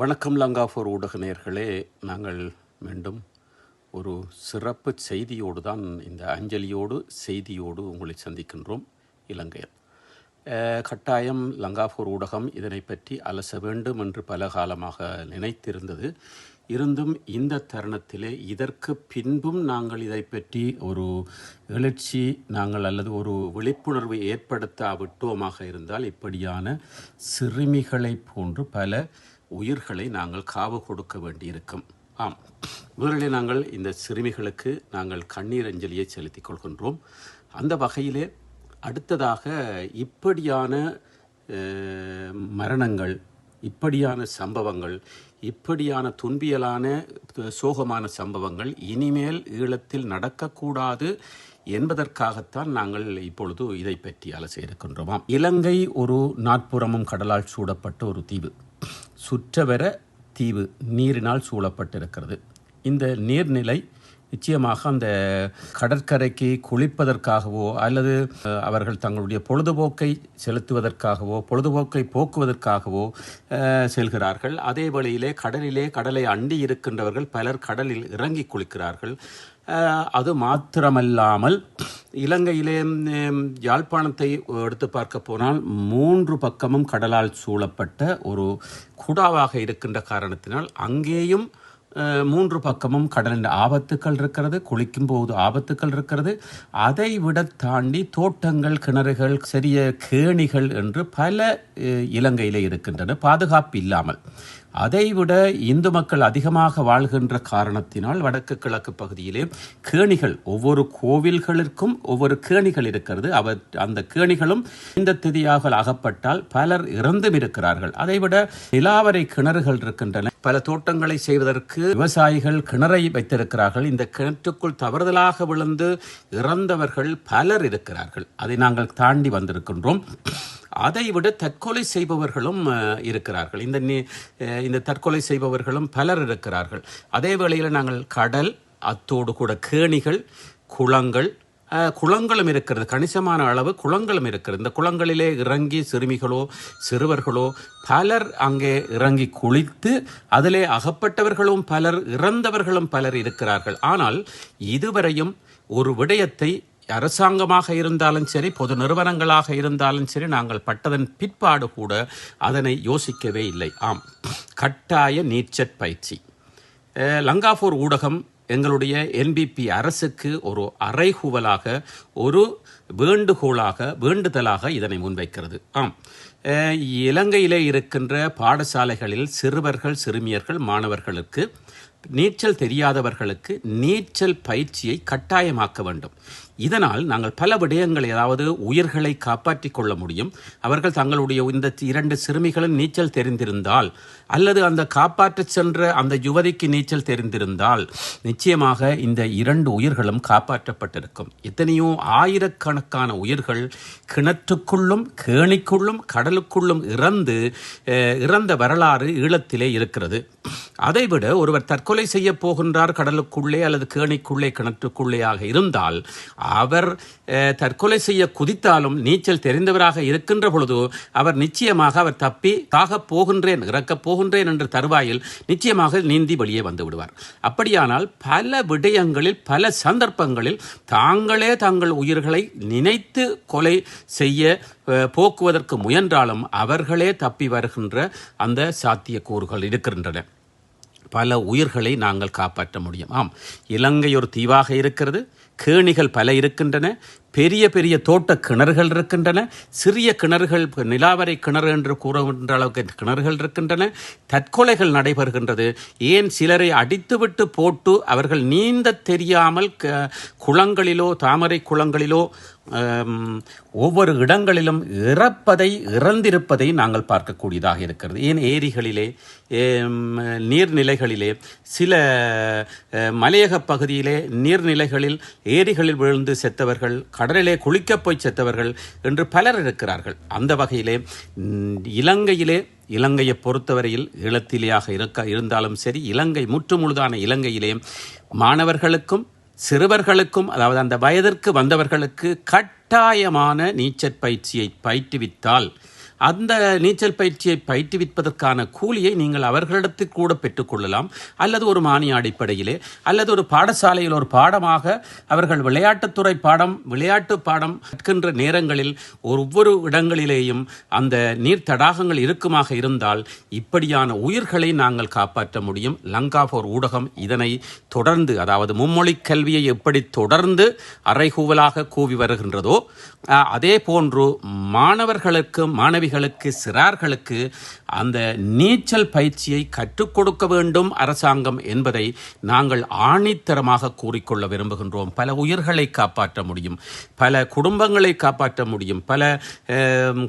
வணக்கம் லங்காஃபோர் ஊடக நேயர்களே நாங்கள் மீண்டும் ஒரு சிறப்பு செய்தியோடு தான் இந்த அஞ்சலியோடு செய்தியோடு உங்களை சந்திக்கின்றோம் இலங்கையில். கட்டாயம் லங்காஃபோர் ஊடகம் இதனை பற்றி அலச வேண்டும் என்று பல காலமாக நினைத்திருந்தது. இருந்தும் இந்த தருணத்திலே இதற்கு பின்பும் நாங்கள் இதை பற்றி ஒரு எழுச்சி நாங்கள் அல்லது ஒரு விழிப்புணர்வு ஏற்படுத்தாவிட்டோமாக இருந்தால் இப்படியான சிறுமிகளைப் போன்று பல உயிர்களை நாங்கள் காவு கொடுக்க வேண்டியிருக்கும். ஆம். முதலில் நாங்கள் இந்த சிறுமிகளுக்கு நாங்கள் கண்ணீர் அஞ்சலியை செலுத்திக் கொள்கின்றோம். அந்த வகையிலே அடுத்ததாக இப்படியான மரணங்கள் இப்படியான சம்பவங்கள் இப்படியான துன்பியலான சோகமான சம்பவங்கள் இனிமேல் ஈழத்தில் நடக்கக்கூடாது என்பதற்காகத்தான் நாங்கள் இப்பொழுது இதை பற்றி அலச இருக்கின்றோமாம் இலங்கை ஒரு நாற்புறமும் கடலால் சூடப்பட்ட ஒரு தீவு. சுற்றவர தீவு நீரினால் சூழப்பட்டிருக்கிறது. இந்த நீர்நிலை நிச்சயமாக அந்த கடற்கரைக்கு குளிப்பதற்காகவோ அல்லது அவர்கள் தங்களுடைய பொழுதுபோக்கை செலுத்துவதற்காகவோ பொழுதுபோக்கை போக்குவதற்காகவோ செல்கிறார்கள். அதே வழியிலே கடலிலே கடலை அண்டி இருக்கின்றவர்கள் பலர் கடலில் இறங்கி குளிக்கிறார்கள். அது மாத்திரமல்லாமல் இலங்கையிலே யாழ்ப்பாணத்தை எடுத்து பார்க்க போனால் மூன்று பக்கமும் கடலால் சூழப்பட்ட ஒரு குடாவாக இருக்கின்ற காரணத்தினால் அங்கேயும் மூன்று பக்கமும் கடலின் ஆபத்துக்கள் இருக்கிறது குளிக்கும் போது ஆபத்துக்கள் இருக்கிறது. அதை விட தாண்டி தோட்டங்கள் கிணறுகள் சிறிய கேணிகள் என்று பல இலங்கையில் இருக்கின்றன பாதுகாப்பு இல்லாமல். அதைவிட இந்து மக்கள் அதிகமாக வாழ்கின்ற காரணத்தினால் வடக்கு கிழக்கு பகுதியிலே கேணிகள் ஒவ்வொரு கோவில்களுக்கும் ஒவ்வொரு கேணிகள் இருக்கிறது. அவர் அந்த கேணிகளும் இந்த திதியாக அகப்பட்டால் பலர் இறந்தும் இருக்கிறார்கள். அதைவிட நிலாவரை கிணறுகள் இருக்கின்றன பல தோட்டங்களை செய்வதற்கு விவசாயிகள் கிணறை வைத்திருக்கிறார்கள். இந்த கிணற்றுக்குள் தவறுதலாக விழுந்து இறந்தவர்கள் பலர் இருக்கிறார்கள். அதை நாங்கள் தாண்டி வந்திருக்கின்றோம். அதைவிட தற்கொலை செய்பவர்களும் இருக்கிறார்கள். இந்த இந்த தற்கொலை செய்பவர்களும் பலர் இருக்கிறார்கள். அதே வேளையில் நாங்கள் கடல் அத்தோடு கூட கேணிகள் குளங்கள் குளங்களும் இருக்கிறது. கணிசமான அளவு குளங்களும் இருக்கிறது. இந்த குளங்களிலே இறங்கி சிறுமிகளோ சிறுவர்களோ பலர் அங்கே இறங்கி குளித்து அதிலே அகப்பட்டவர்களும் பலர் இறந்தவர்களும் பலர் இருக்கிறார்கள். ஆனால் இதுவரையும் ஒரு விடயத்தை அரசாங்கமாக இருந்தாலும் சரி பொது நிறுவனங்களாக இருந்தாலும் சரி நாங்கள் பட்டதன் பிற்பாடு கூட அதனை யோசிக்கவே இல்லை. ஆம். கட்டாய நீச்சற் பயிற்சி. லங்காபூர் ஊடகம் எங்களுடைய என்பிபி அரசுக்கு ஒரு அறைகூவலாக ஒரு வேண்டுகோளாக வேண்டுதலாக இதனை முன்வைக்கிறது. ஆம். இலங்கையிலே இருக்கின்ற பாடசாலைகளில் சிறுவர்கள் சிறுமியர்கள் மாணவர்களுக்கு நீச்சல் தெரியாதவர்களுக்கு நீச்சல் பயிற்சியை கட்டாயமாக்க வேண்டும். இதனால் நாங்கள் பல விடயங்கள் ஏதாவது உயிர்களை காப்பாற்றிக் கொள்ள முடியும். அவர்கள் தங்களுடைய இந்த இரண்டு சிறுமிகளும் நீச்சல் தெரிந்திருந்தால் அல்லது அந்த காப்பாற்றச் சென்ற அந்த யுவதிக்கு நீச்சல் தெரிந்திருந்தால் நிச்சயமாக இந்த இரண்டு உயிர்களும் காப்பாற்றப்பட்டிருக்கும். எத்தனையோ ஆயிரக்கணக்கான உயிர்கள் கிணற்றுக்குள்ளும் கேணிக்குள்ளும் கடலுக்குள்ளும் இறந்து அஹ், இறந்த வரலாறு ஈழத்திலே இருக்கிறது. அதைவிட ஒருவர் தற்கொலை செய்ய போகின்றார் கடலுக்குள்ளே அல்லது கேணிக்குள்ளே கிணற்றுக்குள்ளேயாக இருந்தால் அவர் தற்கொலை செய்ய குதித்தாலும் நீச்சல் தெரிந்தவராக இருக்கின்ற பொழுது அவர் நிச்சயமாக அவர் தப்பி தாகப் போகின்றேன் இறக்கப் போகின்றேன் என்ற தருவாயில் நிச்சயமாக நீந்தி வெளியே வந்து விடுவார். அப்படியானால் பல விடயங்களில் பல சந்தர்ப்பங்களில் தாங்களே தங்கள் உயிர்களை நினைத்து கொலை செய்ய போக்குவதற்கு முயன்றாலும் அவர்களே தப்பி வருகின்ற அந்த சாத்தியக்கூறுகள் இருக்கின்றன. பல உயிர்களை நாங்கள் காப்பாற்ற முடியும். ஆம் இலங்கை ஒரு தீவாக இருக்கிறது கேணிகள் பல இருக்கின்றன பெரிய பெரிய தோட்ட கிணறுகள் இருக்கின்றன. சிறிய கிணறுகள் நிலாவரை கிணறு என்று கூறுகின்ற அளவுக்கு கிணறுகள் இருக்கின்றன. தற்கொலைகள் நடைபெறுகின்றது. ஏன் சிலரை அடித்துவிட்டு போட்டு அவர்கள் நீந்த தெரியாமல் க- குளங்களிலோ தாமரை குளங்களிலோ ஒவ்வொரு இடங்களிலும் இறப்பதை இறந்திருப்பதை நாங்கள் பார்க்கக்கூடியதாக இருக்கிறது. ஏன் ஏரிகளிலே நீர்நிலைகளிலே சில மலையக பகுதியிலே நீர்நிலைகளில் ஏரிகளில் விழுந்து செத்தவர்கள் கடலிலே குளிக்கப் போய் செத்தவர்கள் என்று பலர் இருக்கிறார்கள். அந்த வகையிலே இலங்கையிலே இலங்கையை பொறுத்தவரையில் இளத்திலேயாக இருக்க இருந்தாலும் சரி இலங்கை முற்றுமுழுதான இலங்கையிலே மாணவர்களுக்கும் சிறுவர்களுக்கும் அதாவது அந்த வயதிற்கு வந்தவர்களுக்கு கட்டாயமான நீச்சற் பயிற்சியை பயிற்றுவித்தால் அந்த நீச்சல் பயிற்சியை பயிற்றுவிப்பதற்கான கூலியை நீங்கள் அவர்களிடத்தில் கூட பெற்றுக்கொள்ளலாம். அல்லது ஒரு மானிய அடிப்படையிலே அல்லது ஒரு பாடசாலையில் ஒரு பாடமாக அவர்கள் விளையாட்டுத்துறை பாடம் விளையாட்டு பாடம் கற்கின்ற நேரங்களில் ஒவ்வொரு இடங்களிலேயும் அந்த நீர் தடாகங்கள் இருக்குமாக இருந்தால் இப்படியான உயிர்களை நாங்கள் காப்பாற்ற முடியும். லங்கா போர் ஊடகம் இதனை தொடர்ந்து அதாவது மும்மொழி கல்வியை எப்படி தொடர்ந்து அறைகூவலாக கூவி வருகின்றதோ அதே போன்று மாணவர்களுக்கு மாணவி மாணவிகளுக்கு சிறார்களுக்கு அந்த நீச்சல் பயிற்சியை கற்றுக் கொடுக்க வேண்டும் அரசாங்கம் என்பதை நாங்கள் ஆணித்தரமாக கூறிக்கொள்ள விரும்புகின்றோம். பல உயிர்களை காப்பாற்ற முடியும் பல குடும்பங்களை காப்பாற்ற முடியும் பல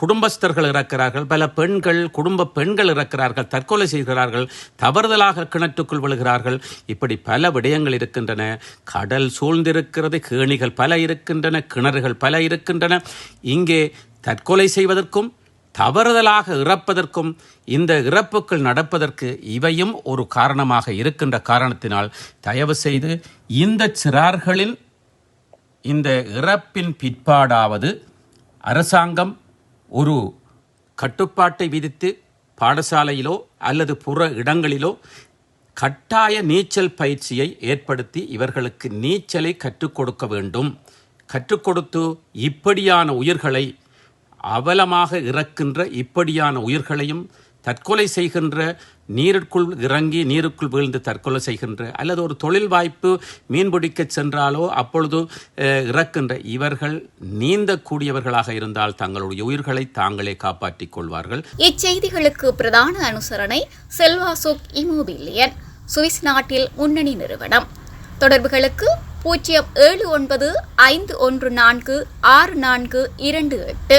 குடும்பஸ்தர்கள் இறக்கிறார்கள் பல பெண்கள் குடும்ப பெண்கள் இறக்கிறார்கள் தற்கொலை செய்கிறார்கள் தவறுதலாக கிணற்றுக்குள் விழுகிறார்கள். இப்படி பல விடயங்கள் இருக்கின்றன. கடல் சூழ்ந்திருக்கிறது கேணிகள் பல இருக்கின்றன கிணறுகள் பல இருக்கின்றன. இங்கே தற்கொலை செய்வதற்கும் தவறுதலாக இறப்பதற்கும் இந்த இறப்புகள் நடப்பதற்கு இவையும் ஒரு காரணமாக இருக்கின்ற காரணத்தினால் தயவு செய்து இந்த சிறார்களின் இந்த இறப்பின் பிற்பாடாவது அரசாங்கம் ஒரு கட்டுப்பாட்டை விதித்து பாடசாலையிலோ அல்லது புற இடங்களிலோ கட்டாய நீச்சல் பயிற்சியை ஏற்படுத்தி இவர்களுக்கு நீச்சலை கற்றுக் கொடுக்க வேண்டும். கற்றுக் கொடுத்து இப்படியான உயிர்களை அவலமாக இறக்கின்ற இப்படியான உயிர்களையும் தற்கொலை செய்கின்ற நீருக்குள் இறங்கி நீருக்குள் வீழ்ந்து தற்கொலை செய்கின்ற அல்லது ஒரு தொழில் வாய்ப்பு மீன்பிடிக்க சென்றாலோ அப்பொழுது இறக்கின்ற இவர்கள் நீந்தக்கூடியவர்களாக இருந்தால் தங்களுடைய உயிர்களை தாங்களே காப்பாற்றிக் கொள்வார்கள். இச்செய்திகளுக்கு பிரதான அனுசரணை செல்வாசோக் இமோபிலியன் சுவிஸ் நாட்டில் முன்னணி நிறுவனம். தொடர்புகளுக்கு பூஜ்ஜியம் ஏழு ஒன்பது ஐந்து ஒன்று நான்கு ஆறு நான்கு இரண்டு எட்டு.